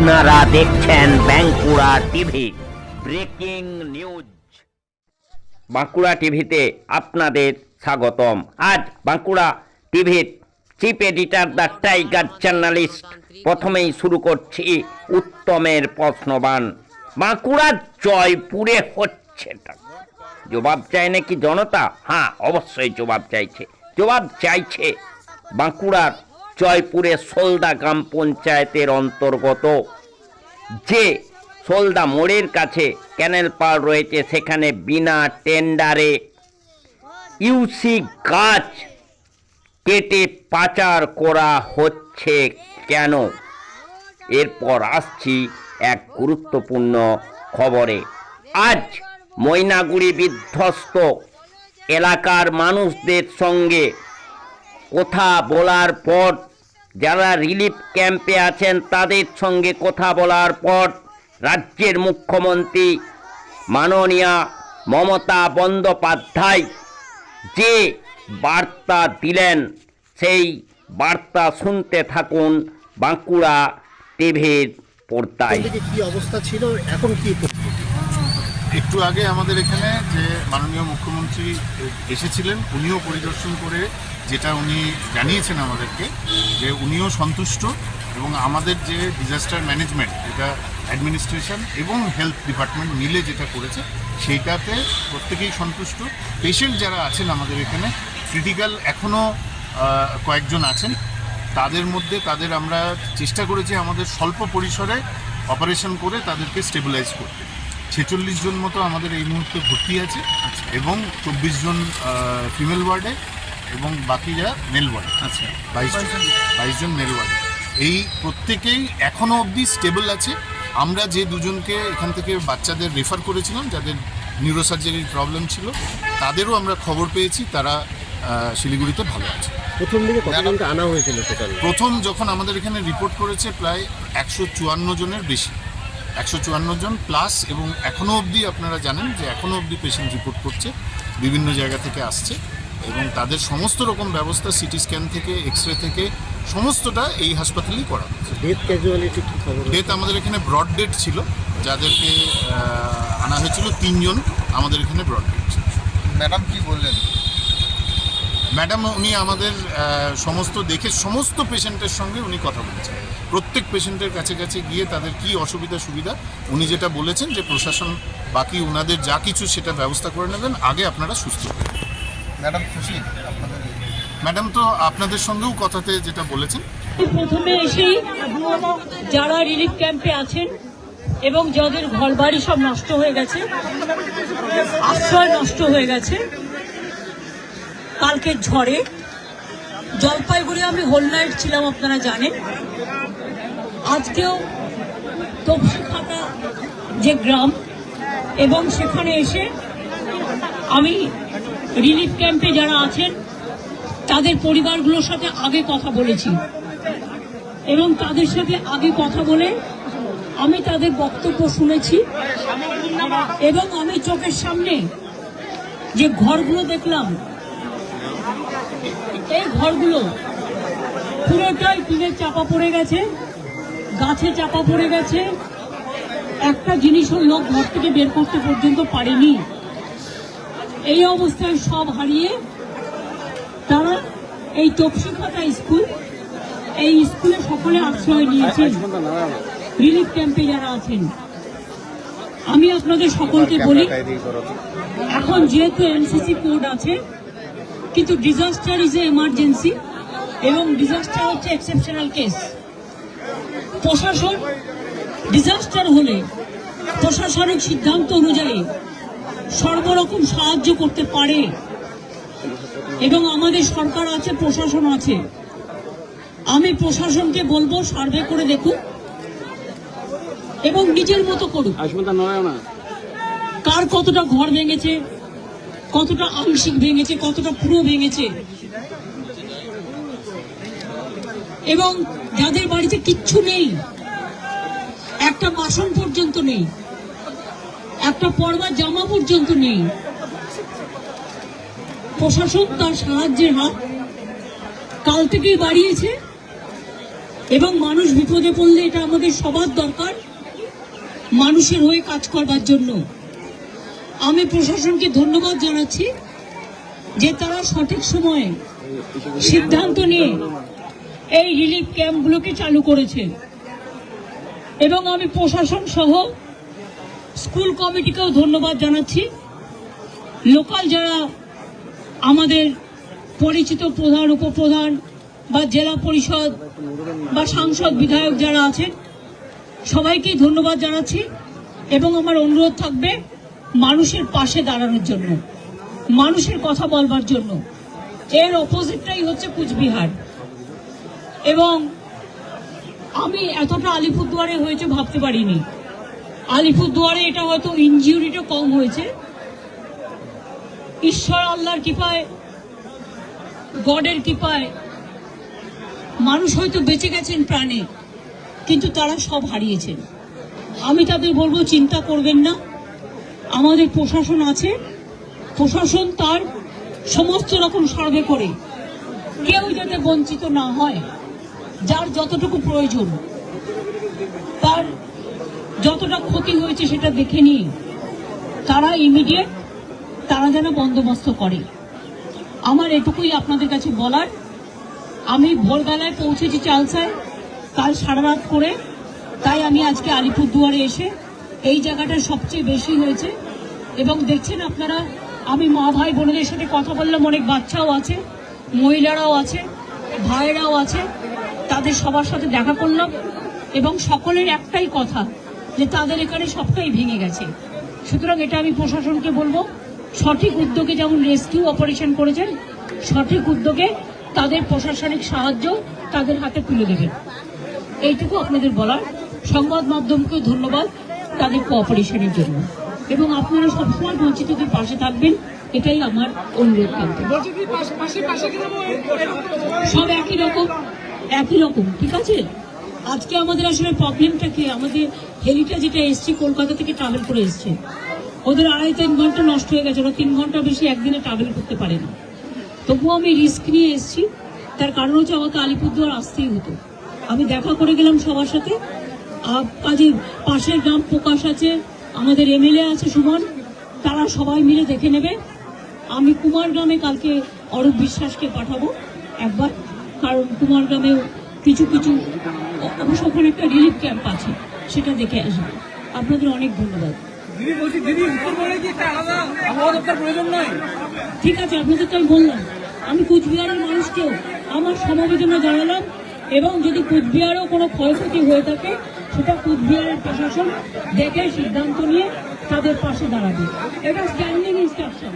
আপনারা দেখছেন Bankura TV, breaking news. Bankura টিভিতে আপনাদের স্বাগতম। আজ বাঁকুড়া টিভির chief editor the tiger journalist প্রথমেই শুরু করছি উত্তমের প্রশ্নবান। বাঁকুড়ার জয়পুরে হচ্ছেটা জবাব চায় নাকি জনতা? হ্যাঁ অবশ্যই জবাব চাইছে। জবাব চাইছে বাঁকুড়ার জয়পুরে সোলদা গ্রাম পঞ্চায়েতের অন্তর্গত। যে সোলদা মোড়ের কাছে ক্যানেল পার রয়েছে, সেখানে বিনা টেন্ডারে ইউসি গাছ কেটে পাচার করা হচ্ছে কেন? এরপর আসছি এক গুরুত্বপূর্ণ খবরে। আজ ময়নাগুড়ি বিধ্বস্ত এলাকার মানুষদের সঙ্গে কথা বলার পর যারা রিলিফ ক্যাম্পে আছেন, তাদের সঙ্গে কথা বলার পর রাজ্যের মুখ্যমন্ত্রী মাননীয়া মমতা বন্দ্যোপাধ্যায় যে বার্তা দিলেন, সেই বার্তা শুনতে থাকুন বাঁকুড়া টিভির পর্দায় কি অবস্থা ছিল এখন কি? একটু আগে আমাদের এখানে যে মাননীয় মুখ্যমন্ত্রী এসেছিলেন, উনিও পরিদর্শন করে যেটা উনি জানিয়েছেন আমাদেরকে, যে উনিও সন্তুষ্ট এবং আমাদের যে ডিজাস্টার ম্যানেজমেন্ট যেটা অ্যাডমিনিস্ট্রেশন এবং হেলথ ডিপার্টমেন্ট মিলে যেটা করেছে, সেইটাতে প্রত্যেকেই সন্তুষ্ট। পেশেন্ট যারা আছেন আমাদের এখানে ক্রিটিক্যাল এখনও কয়েকজন আছেন, তাদের মধ্যে তাদের আমরা চেষ্টা করেছি আমাদের স্বল্প পরিসরে অপারেশন করে তাদেরকে স্টেবিলাইজ করতে। ছেচল্লিশ জন মতো আমাদের এই মুহূর্তে ভর্তি আছে এবং চব্বিশ জন ফিমেল ওয়ার্ডে এবং বাকি যারা মেল ওয়ার্ডে আচ্ছা। বাইশ জন। বাইশ জন মেল ওয়ার্ডে এই প্রত্যেকেই এখনও অবধি স্টেবল আছে। আমরা যে দুজনকে এখান থেকে বাচ্চাদের রেফার করেছিলাম যাদের নিউরোসার্জারির প্রবলেম ছিল তাদেরও আমরা খবর পেয়েছি তারা শিলিগুড়িতে ভালো আছে। প্রথম দিকে কতজনকে আনা হয়েছিল প্রথম যখন আমাদের এখানে রিপোর্ট করেছে প্রায় একশো চুয়ান্ন জনের বেশি। একশো চুয়ান্ন জন প্লাস এবং এখনও অবধি আপনারা জানেন যে এখনও অবধি পেশেন্ট রিপোর্ট করছে বিভিন্ন জায়গা থেকে আসছে এবং তাদের সমস্ত রকম ব্যবস্থা সিটি স্ক্যান থেকে এক্স রে থেকে সমস্তটা এই হাসপাতালেই করা হচ্ছে ডেথ ক্যাজুয়ালিটি কি খবর? ডেথ আমাদের এখানে ব্রড ডেট ছিল যাদেরকে আনা হয়েছিল তিনজন আমাদের এখানে ব্রড ডেট ছিল। ম্যাডাম কি বললেন? ম্যাডাম উনি আমাদের সমস্ত দেখে সমস্ত পেশেন্টের সঙ্গে উনি কথা বলেছেন। প্রত্যেক পেশেন্টের কাছে কাছে গিয়ে তাদের কি অসুবিধা সুবিধা? উনি যেটা বলেছেন যে প্রশাসন বাকি ওনাদের যা কিছু সেটা ব্যবস্থা করে নেবেন আগে আপনারা সুস্থ হন। ম্যাডাম খুশি? ম্যাডাম তো আপনাদের সঙ্গেও কথাতে যেটা বলেছেন। প্রথমে এসেই যারা রিলিফ ক্যাম্পে আছেন এবং যাদের ঘরবাড়ি সব নষ্ট হয়ে গেছে আশ্রয় নষ্ট হয়ে গেছে কালকের ঝড়ে। জলপাইগুড়ি আমি হোল নাইট ছিলাম আপনারা জানেন। আজকেও তপসিখাতা যে গ্রাম এবং সেখানে এসে আমি রিলিফ ক্যাম্পে যারা আছেন, তাদের পরিবারগুলোর সাথে আগে কথা বলেছি এবং তাদের সাথে আগে কথা বলে আমি তাদের বক্তব্য শুনেছি এবং আমি চোখের সামনে যে ঘরগুলো দেখলাম, এই ঘরগুলো পুরোটাই টিনের চাপা পড়ে গেছে। গাছে চাপা পড়ে গেছে। একটা জিনিসও লোক ঘর থেকে বের করতে পর্যন্ত পারেনি। এই অবস্থায় সব হারিয়ে তারা এই তপসিখাতা স্কুল এই স্কুলে সকলে আশ্রয় নিয়েছেন। রিলিফ ক্যাম্পে যারা আছেন আমি আপনাদের সকলকে বলি এখন যেহেতু এনসিসি কোড আছে কিন্তু ডিজাস্টার ইজ এ এমার্জেন্সি এবং ডিজাস্টার হচ্ছে এক্সেপশনাল কেস প্রশাসন ডিজাস্টার হলে প্রশাসনিক সিদ্ধান্ত অনুযায়ী সর্বরকম সাহায্য করতে পারে। এবং আমাদের সরকার আছে প্রশাসন আছে। আমি প্রশাসনকে বলব সার্ভে করে দেখুন এবং নিজের মতো করুন। কার কতটা ঘর ভেঙেছে কতটা আংশিক ভেঙেছে কতটা পুরো ভেঙেছে। এবং যাদের বাড়িতে কিচ্ছু নেই, একটা বাসন পর্যন্ত নেই, একটা পরবার জামা পর্যন্ত নেই, প্রশাসন তার সাহায্যের হাত কাল থেকেই বাড়িয়েছে এবং মানুষ বিপদে পড়লে এটা আমাদের সবার দরকার, মানুষের হয়ে কাজ করবার জন্য। আমি প্রশাসনকে ধন্যবাদ জানাচ্ছি যে তারা সঠিক সময়ে সিদ্ধান্ত নিয়ে এই রিলিফ ক্যাম্পগুলোকে চালু করেছে। এবং আমি প্রশাসন সহ স্কুল কমিটিকেও ধন্যবাদ জানাচ্ছি। লোকাল যারা আমাদের পরিচিত প্রধান, উপপ্রধান বা জেলা পরিষদ বা সাংসদ, বিধায়ক যারা আছেন, সবাইকেই ধন্যবাদ জানাচ্ছি এবং আমার অনুরোধ থাকবে মানুষের পাশে দাঁড়ানোর জন্য, মানুষের কথা বলবার জন্য। এর অপোজিটটাই হচ্ছে কুচবিহার। এবং আমি এতটা আলিপুরদুয়ারে হয়েছে ভাবতে পারিনি। আলিপুরদুয়ারে এটা হয়তো ইনজিউরিটা কম হয়েছে। ঈশ্বর আল্লাহর কৃপায়, গডের কৃপায় মানুষ হয়তো বেঁচে গেছেন প্রাণে, কিন্তু তারা সব হারিয়েছেন। আমি তাদের বলব, চিন্তা করবেন না। আমাদের প্রশাসন আছে। প্রশাসন তার সমস্ত রকম সার্ভে করে। কেউ যাতে বঞ্চিত না হয়। যার যতটুকু প্রয়োজন, তার যতটা ক্ষতি হয়েছে সেটা দেখে নিয়ে তারা ইমিডিয়েট তারা যেন বন্দোবস্ত করে। আমার এটুকুই আপনাদের কাছে বলার। আমি ভোরবেলায় পৌঁছেছি চালসায়, কাল সারা রাত করে। তাই আমি আজকে আলিপুরদুয়ারে এসে এই জায়গাটা সবচেয়ে বেশি হয়েছে। এবং দেখছেন আপনারা, আমি মা ভাই বোনদের সাথে কথা বললাম, অনেক বাচ্চাও আছে, মহিলারাও আছে, ভাইয়েরাও আছে। তাদের সবার সাথে দেখা করলাম এবং সকলের একটাই কথা যে তাদের এখানে সবটাই ভেঙে গেছে। সুতরাং এটা আমি প্রশাসনকে বলব সঠিক উদ্যোগে যেমন রেস্কিউ অপারেশন করেছেন সঠিক উদ্যোগে তাদের প্রশাসনিক সাহায্য তাদের হাতে তুলে দেবেন। এইটুকু আপনাদের বলার। সংবাদ মাধ্যমকেও ধন্যবাদ তাদের কোঅপারেশনের জন্য। এবং আপনারা সবসময় বঞ্চিতদের পাশে থাকবেন এটাই আমার অনুরোধ থাকবে। সব একই রকম। একই রকম, ঠিক আছে? আজকে আমাদের আসলে প্রবলেমটা কি আমাদের হেলিটা যেটা এসছে কলকাতা থেকে ট্রাভেল করে এসছে, ওদের আড়াই তিন ঘণ্টা নষ্ট হয়ে গেছে। ওরা তিন ঘণ্টা বেশি একদিনে ট্রাভেল করতে পারে না। তবুও আমি রিস্ক নিয়ে এসেছি। তার কারণ হচ্ছে আমাকে আলিপুরদুয়ার আসতেই হতো। আমি দেখা করে গেলাম সবার সাথে। কাজে পাশের গ্রাম প্রকাশ আছে, আমাদের এমএলএ আছে সুমন। তারা সবাই মিলে দেখে নেবে। আমি কুমার গ্রামে কালকে অরূপ বিশ্বাসকে পাঠাবো একবার। কারণ কুমার গ্রামেও কিছু কিছু অবশ্য ওখানে একটা রিলিফ ক্যাম্প আছে সেটা দেখে আসবে। আপনাদের অনেক ধন্যবাদ। ঠিক আছে আপনাদের তো আমি বললাম আমি কুচবিহারের মানুষকেও আমার সমবেদনা জানালাম এবং যদি কুচবিহারেও কোনো ক্ষয়ক্ষতি হয়ে থাকে সেটা কুচবিহারের প্রশাসন দেখে সিদ্ধান্ত নিয়ে তাদের পাশে দাঁড়াবে। এটা স্ট্যান্ডিং ইনস্ট্রাকশন